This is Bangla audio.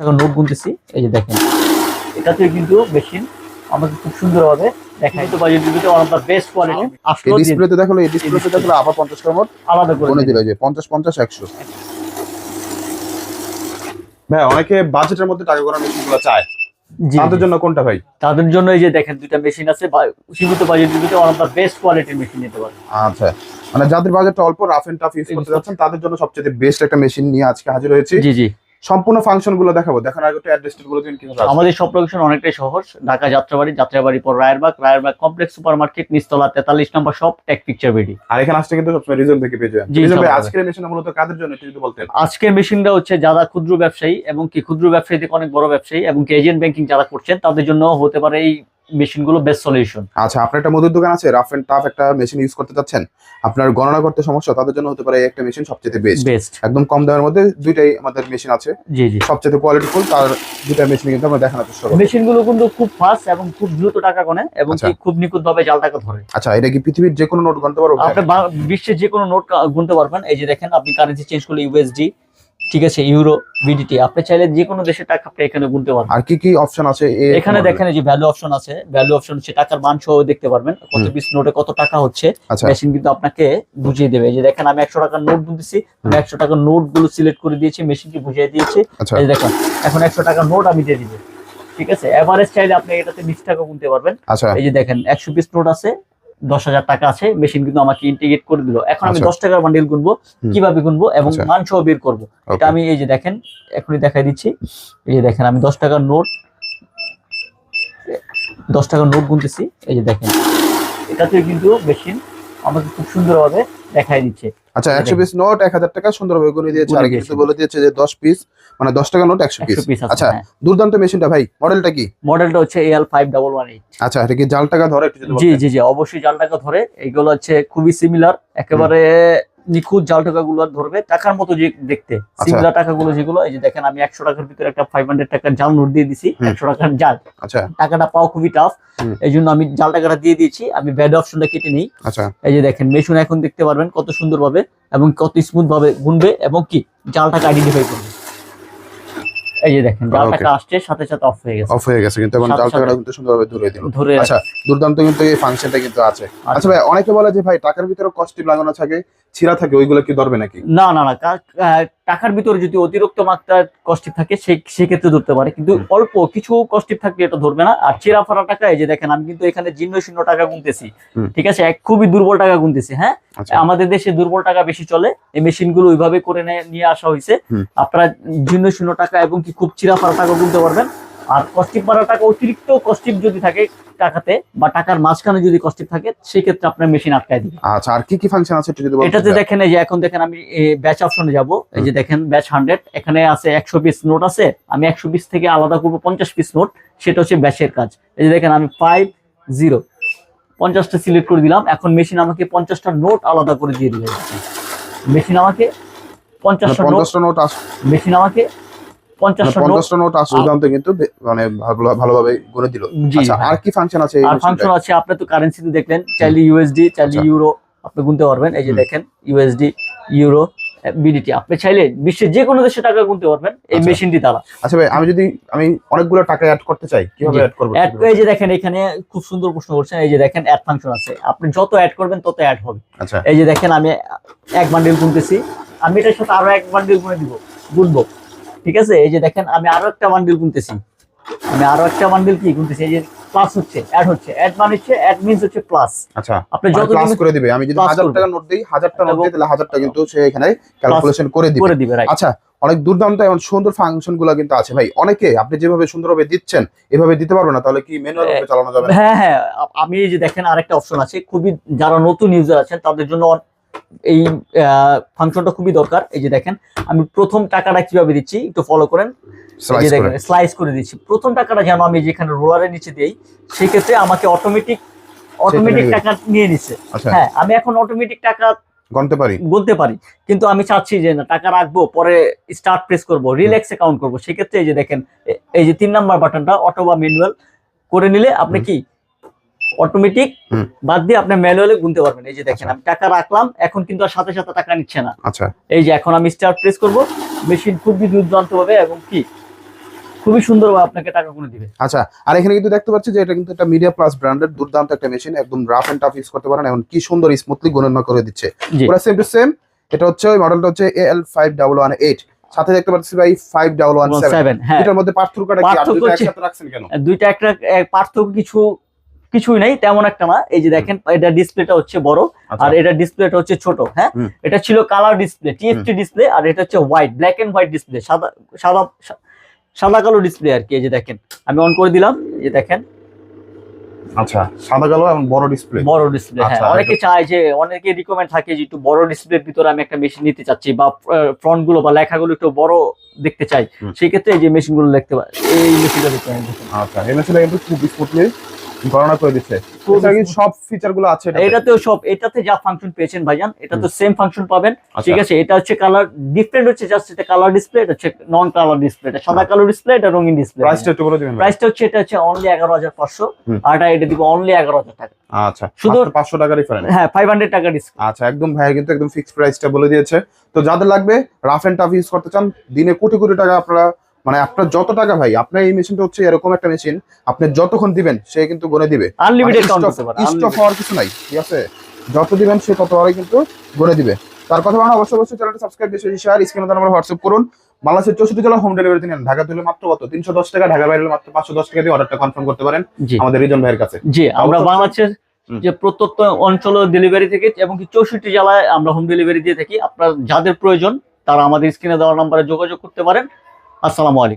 টাকা নোট গুনতেছি এই যে দেখেন। এটাতে কিন্তু মেশিন আমাকে খুব সুন্দরভাবে দেখায়। তো বাজেট দিতে one of the best quality এই আসলো ডিসপ্লেতে দেখল এই ডিসপ্লেতে দেখল আবার পঞ্চাশ টাকা আলাদা করে বলে দিল যে পঞ্চাশ পঞ্চাশ একশো। ভাই অনেকে বাজেটের মধ্যে টাকা করার মেশিনগুলো চায়। জি তাদের জন্য কোনটা ভাই? তাদের জন্য এই যে দেখেন দুইটা মেশিন আছে সীমিত বাজেট দিতে ওয়ান অফ দ্য বেস্ট কোয়ালিটির মেশিন নিতে পারেন আচ্ছা মানে যাদের বাজেটটা অল্প রাফ এন্ড টাফ ইউজ করতে যাচ্ছেন তাদের জন্য সবচেয়ে বেস্ট একটা মেশিন নিয়ে আজকে হাজির হয়েছি। জি জি। সম্পূর্ণ ফাংশনগুলো দেখাবো। দেখার আগে একটু অ্যাড্রেসগুলো দিন কীভাবে আমাদের সব লোকেশন অনেকটাই সহজ। ঢাকা যাত্রাবাড়ি যাত্রাবাড়ি পর Rayerbag. Rayerbag complex super market নিচতলা তেতাল্লিশ নম্বর শপ টেক পিকচার বিডি আর এখানে আসতে কিন্তু সবসময় রিজন থেকে পেয়ে যাবেন। রিজন ভাই আজকের মেশিন মূলত কাদের জন্য? একটু যদি বলতেন। আজকের মেশিনটা হচ্ছে যারা ক্ষুদ্র ব্যবসায়ী এবং কি ক্ষুদ্র ব্যবসায়ী থেকে অনেক বড় ব্যবসায়ী এবং কি এজেন্ট ব্যাংকিং যারা করছেন তাদের জন্য হতে পারে এই মেশিনগুলো বেস্ট সলিউশন আচ্ছা আপনার একটা মুদির দোকান আছে রাফ এন্ড টাফ একটা মেশিন ইউজ করতে চাচ্ছেন? আপনার গণনা করতে সমস্যা তাদের জন্য হতে পারে এই একটা মেশিন সবচেয়ে বেস্ট বেস্ট একদম কম দামের মধ্যে দুইটাই আমাদের মেশিন আছে। জি জি। সবচেয়ে কোয়ালিটিফুল তার দুইটা মেশিন কিন্তু আমরা দেখানোর চেষ্টা করব। মেশিনগুলো কিন্তু খুব ফাস্ট এবং খুব দ্রুত টাকা গনে এবং আচ্ছা। কি খুব নিখুঁত ভাবে জাল টাকা ধরে। আচ্ছা এটা কি পৃথিবীর যে কোনো নোট গুনতে পারব? আপনি বিশ্বের যে কোনো নোট গুনতে পারবেন। এই যে দেখেন আপনি কারেন্সি চেঞ্জ করলে ইউএসডি ঠিক আছে ইউরো বিডিটি আপনি চাইলে যে কোনো দেশের টাকা আপনি এখানে গুনতে পারবেন। আর কি কি অপশন আছে? এখানে দেখেন এই যে ভ্যালু অপশন আছে ভ্যালু অপশন হচ্ছে টাকার মান সহ দেখতে পারবেন কত। পিস নোটে কত টাকা হচ্ছে আচ্ছা। মেশিন কিন্তু আপনাকে বুঝিয়ে দেবে। এই যে দেখেন আমি একশো টাকার নোট গুনতেছি আমি। একশো টাকার নোটগুলো সিলেক্ট করে দিয়েছি মেশিনকে বুঝিয়ে দিয়েছে। আচ্ছা। এই দেখেন এখন একশো টাকার নোট আমি দিয়ে দিব। ঠিক আছে? এভারেজ চাইলে আপনি এটাতে বিশ টাকা গুনতে পারবেন। আচ্ছা। এই যে দেখেন একশো পিস নোট আছে দশ হাজার টাকা আছে মেশিন কিন্তু আমাকে ইন্টিগ্রেট করে দিল। এখন আমি আচ্ছা। দশ টাকার বান্ডিল গুনবো কীভাবে গুনবো এবং আচ্ছা। মান সহ বের করব। এটা আমি এই যে দেখেন এখনই দেখাই দিচ্ছি। এই যে দেখেন আমি দশ টাকার নোট দশ টাকার নোট গুনতেছি। এই যে দেখেন এটাতে কিন্তু মেশিন আমাকে খুব সুন্দরভাবে দেখাই দিচ্ছে। আচ্ছা একশো পিস নোট এক হাজার টাকা সুন্দরভাবে গুনে দিয়েছে আর। কিন্তু বলে দিয়েছে যে দশ পিস মানে দশ টাকা নোট একশো পিস আচ্ছা হ্যাঁ। দুর্দান্ত মেশিনটা ভাই মডেলটা কি? মডেলটা হচ্ছে L five double one eight আচ্ছা এটা কি জাল টাকা ধরে জি জি জি অবশ্যই জাল টাকা ধরে। এইগুলো হচ্ছে খুবই সিমিলার একেবারে নিখুঁত জাল টাকা গুলো ধরবে টাকার মতো যে দেখতে সিমলা সিমিলার টাকাগুলো যেগুলো এই যে দেখেন আমি একশো টাকার ভিতরে একটা ফাইভ হান্ড্রেড টাকার জাল নোট দিয়ে দিছি। একশো টাকার জাল। আচ্ছা। টাকাটা পাওয়া খুবই টাফ। এই জন্য আমি জাল টাকাটা দিয়ে দিয়েছি আমি ব্যাড অপশনটা কেটে নিই। আচ্ছা। এই যে দেখেন মেশিন এখন দেখতে পারবেন কত সুন্দরভাবে এবং কত স্মুথ ভাবে গুনবে এবং কি জাল টাকা আইডেন্টিফাই করবে। এই যে দেখেন জাল কাস্টে সাথে সাথে অফ হয়ে গেছে। অফ হয়ে গেছে কিন্তু এখন সাথে জাল সাথে। টাকাটা কিন্তু সুন্দরভাবে ধরে দিল। ধরে আচ্ছা দুর্দান্ত কিন্তু এই ফাংশনটা কিন্তু আছে। আচ্ছা। ভাই অনেকে বলে যে ভাই টাকার ভিতরে কস্টিপ লাগানো থাকে ছিঁড়া থাকে ওইগুলো কি ধরবে নাকি? না না না টাকার ভিতরে যদি অতিরিক্ত মাত্রা কষ্টিপ থাকে সেই সেক্ষেত্রে ধরতে পারে। কিন্তু অল্প কিছু কষ্টিপ থাকলে এটা ধরবে না। আর চেরা ফারা টাকা এই যে দেখেন আমি কিন্তু এখানে জিন্ন শূন্য টাকা গুনতেছি। ঠিক আছে? এক খুবই দুর্বল টাকা গুনতেছি হ্যাঁ? আচ্ছা। আমাদের দেশে দুর্বল টাকা বেশি চলে। এই মেশিনগুলো ওইভাবে করে নিয়ে আসা হয়েছে। আপনারা জিন্ন শূন্য টাকা এবং কি খুব চিরা ফারা টাকা গুনতে পারবেন। আর কষ্টিপ মারা টাকা অতিরিক্ত কষ্টিপ যদি থাকে টাকাতে বা টাকার মাঝখানে যদি কষ্টিপ থাকে সেক্ষেত্রে আপনার মেশিন আটকায় দিবে। আচ্ছা আর কি কি ফাংশন আছে একটু যদি এটাতে দেখেন এই যে এখন দেখেন আমি ব্যাচ অপশনে যাব। এই যে দেখেন ব্যাচ হান্ড্রেড এখানে আছে একশো পিস নোট আছে। আমি একশো পিস থেকে আলাদা করব পঞ্চাশ পিস নোট সেটা হচ্ছে ব্যাচের কাজ। এই যে দেখেন আমি ফাইভ জিরো পঞ্চাশটা সিলেক্ট করে দিলাম। এখন মেশিন আমাকে পঞ্চাশটা নোট আলাদা করে দিয়ে দিবে। মেশিন আমাকে মানে পঞ্চাশটা নোট আস মেশিন আমাকে মানে পঞ্চাশটা নোট পঞ্চাশটা নোট কিন্তু মানে ভালোভাবে গুনে দিল। আচ্ছা আর কি ফাংশন আছে আর ফাংশন আছে আপনি তো দেখলেন চাইলে ইউএসডি চাইলে আচ্ছা। ইউরো আপনি গুনতে পারবেন। এই যে দেখেন ইউএসডি ইউরো বিডিটি আপনি চাইলে বিশ্বের যে কোনো দেশে টাকা গুনতে পারবেন এই আচ্ছা। মেশিনটি দ্বারা। আচ্ছা ভাই আমি যদি আমি অনেকগুলো টাকা অ্যাড করতে চাই কীভাবে অ্যাড করব অ্যাড এই যে দেখেন এখানে খুব সুন্দর প্রশ্ন করছেন এই যে দেখেন অ্যাড ফাংশন আছে। আপনি যত অ্যাড করবেন তত অ্যাড হবে। আচ্ছা। এই যে দেখেন আমি এক বান্ডিল গুনতেছি। আমি এটার সাথে আরও এক বান্ডিল গুনে দিব। গুনবো। ঠিক আছে? এই যে দেখেন আমি আরও একটা বান্ডিল গুনতেছি। আমি আরও একটা বান্ডিল কি গুনতেছি? এই যে প্লাস হচ্ছে অ্যাড হচ্ছে। অ্যাড মানে হচ্ছে অ্যাড মিন্স হচ্ছে প্লাস আচ্ছা আপনি মানে যত প্লাস করে দিবে। আমি যদি plus হাজার করবে। টাকা নোট দিই হাজারটা নোট এবং- দিই তাহলে হাজারটা কিন্তু সে এখানে ক্যালকুলেশন করে দিবে। করে দিবে আচ্ছা অনেক দুর্দান্ত এবং সুন্দর ফাংশনগুলো কিন্তু আছে। ভাই অনেকে আপনি যেভাবে সুন্দরভাবে দিচ্ছেন এভাবে দিতে পারব না তাহলে কি ম্যানুয়াল ভাবে চালানো যাবে হ্যাঁ হ্যাঁ আমি এই যে দেখেন আরেকটা অপশন আছে। খুবই যারা নতুন ইউজার আছেন তাদের জন্য এই ফাংশনটা খুবই দরকার। এই যে দেখেন আমি প্রথম টাকাটা কীভাবে দিচ্ছি একটু ফলো করেন। করে। স্লাইস করে দিচ্ছি। প্রথম টাকাটা যেন আমি যেখানে রোলারের নিচে দিই সেই ক্ষেত্রে আমাকে অটোমেটিক অটোমেটিক টাকা নিয়ে নিচ্ছে। আচ্ছা। হ্যাঁ আমি এখন অটোমেটিক টাকা গণতে পারি। গুনতে পারি। কিন্তু আমি চাচ্ছি যে না টাকা রাখব পরে স্টার্ট প্রেস করব রিল্যাক্স অ্যাকাউন্ট করব। সেক্ষেত্রে এই যে দেখেন এই যে তিন নাম্বার বাটনটা অটো বা ম্যানুয়াল করে নিলে আপনি কি অটোমেটিক। বাদ দিয়ে আপনি ম্যানুয়ালি গুনতে পারবেন। এই যে দেখেন আচ্ছা। আমি টাকা রাখলাম এখন কিন্তু আর সাথে সাথে টাকা নিচ্ছে না। আচ্ছা। এই যে এখন আমি স্টার্ট প্রেস করব মেশিন খুবই দুর্দান্ত হবে এবং কি খুবই সুন্দরভাবে আপনাকে টাকা গুনে দিবে। আচ্ছা আর এখানে কিন্তু দেখতে পাচ্ছি যে এটা কিন্তু একটা মিডিয়া প্লাস ব্র্যান্ডের দুর্দান্ত একটা মেশিন একদম রাফ এন্ড টাফ ইউজ করতে পারেন এখন কি সুন্দর স্মুথলি গণনা করে দিচ্ছে। পুরো সেম টু সেম এটা হচ্ছে ওই মডেলটা হচ্ছে L five double one eight সাথে দেখতে পাচ্ছি ভাই five double one seven seven হ্যাঁ। এটার মধ্যে পার্থক্যটা কি? দুটো একসাথে রাখছেন কেন? দুইটা একটা পার্থক্য কিছু কিছুই নাই তেমন একটা না। এই যে দেখেন এটা ডিসপ্লেটা হচ্ছে বড় আচ্ছা, আর এটা ডিসপ্লেটা হচ্ছে ছোট হ্যাঁ? এটা ছিল কালার ডিসপ্লে টিএফটি ডিসপ্লে আর এটা হচ্ছে white black and white display সাদা সাদা সাদা কালো ডিসপ্লে আর কি এই যে দেখেন। আমি অন করে দিলাম এই যে দেখেন। আচ্ছা সাদা কালো এবং বড় ডিসপ্লে। বড় ডিসপ্লে হ্যাঁ। আচ্ছা, অনেকে চায় যে অনেকে রিকমেন্ড থাকে যে একটু বড় ডিসপ্লের ভিতরে আমি একটা মেশিন নিতে চাচ্ছি বা ফ্রন্টগুলো বা লেখাগুলো একটু বড় দেখতে চাই। সেই ক্ষেত্রে এই যে মেশিনগুলো দেখতে এই মেশিনটা দেখতে আচ্ছা এই মেশিনটা কিন্তু খুব স্মুথলি গণনা করে দিচ্ছে। সব ফিচারগুলো আছে এটাতেও সব এটাতে যা ফাংশন পেয়েছেন ভাইজান এটা তো সেম ফাংশন পাবেন। আচ্ছা, ঠিক আছে এটা হচ্ছে কালার ডিফারেন্ট হচ্ছে জাস্ট এটা কালার ডিসপ্লে এটা হচ্ছে নন কালার ডিসপ্লে এটা সাদা কালো ডিসপ্লে এটা রঙিন ডিসপ্লে প্রাইসটা একটু বলে দিবেন। প্রাইসটা হচ্ছে এটা হচ্ছে অনলি এগারো হাজার পাঁচশো হুম। আর এটা দিব অনলি এগারো হাজার টাকা। আচ্ছা শুধু- শুধু পাঁচশো টাকা ডিফারেন্স হ্যাঁ ফাইভ হান্ড্রেড টাকা ডিসপ্লে আচ্ছা একদম ভাইয়া কিন্তু একদম ফিক্সড প্রাইসটা বলে দিয়েছে। তো যাদের লাগবে রাফ এন্ড টাফ ইউজ করতে চান দিনে কোটি কোটি টাকা আপনারা মানে আপনার যত টাকা ভাই আপনার এই মেশিনটা হচ্ছে এরকম একটা মেশিন আপনি যতক্ষণ দিবেন সে কিন্তু গনে দিবে। আনলিমিটেড পারে স্টপ হওয়ার কিছু নাই ঠিক আছে? যত দিবেন সে ততবারই কিন্তু গনে দিবে। তার কথা মানে অবশ্যই অবশ্যই চ্যানেলটা সাবস্ক্রাইব বেশি শেয়ার স্ক্রিনে তার আমরা হোয়াটসঅ্যাপ করুন। বাংলাদেশের চৌষট্টি জেলা হোম ডেলিভারি দিন ঢাকা তুলে মাত্র কত? তিনশো দশ টাকা ঢাকা বাইরে মাত্র পাঁচশো দশ টাকা দিয়ে অর্ডারটা কনফার্ম করতে পারেন আমাদের রিজন ভাইয়ের কাছে। জি আমরা বাংলাদেশের যে প্রত্যন্ত অঞ্চল ডেলিভারি থেকে এবং কি চৌষট্টি জেলায় আমরা হোম ডেলিভারি দিয়ে থাকি। আপনার যাদের প্রয়োজন তারা আমাদের স্ক্রিনে দেওয়া নাম্বারে যোগাযোগ করতে পারেন। আসসালামু আলাইকুম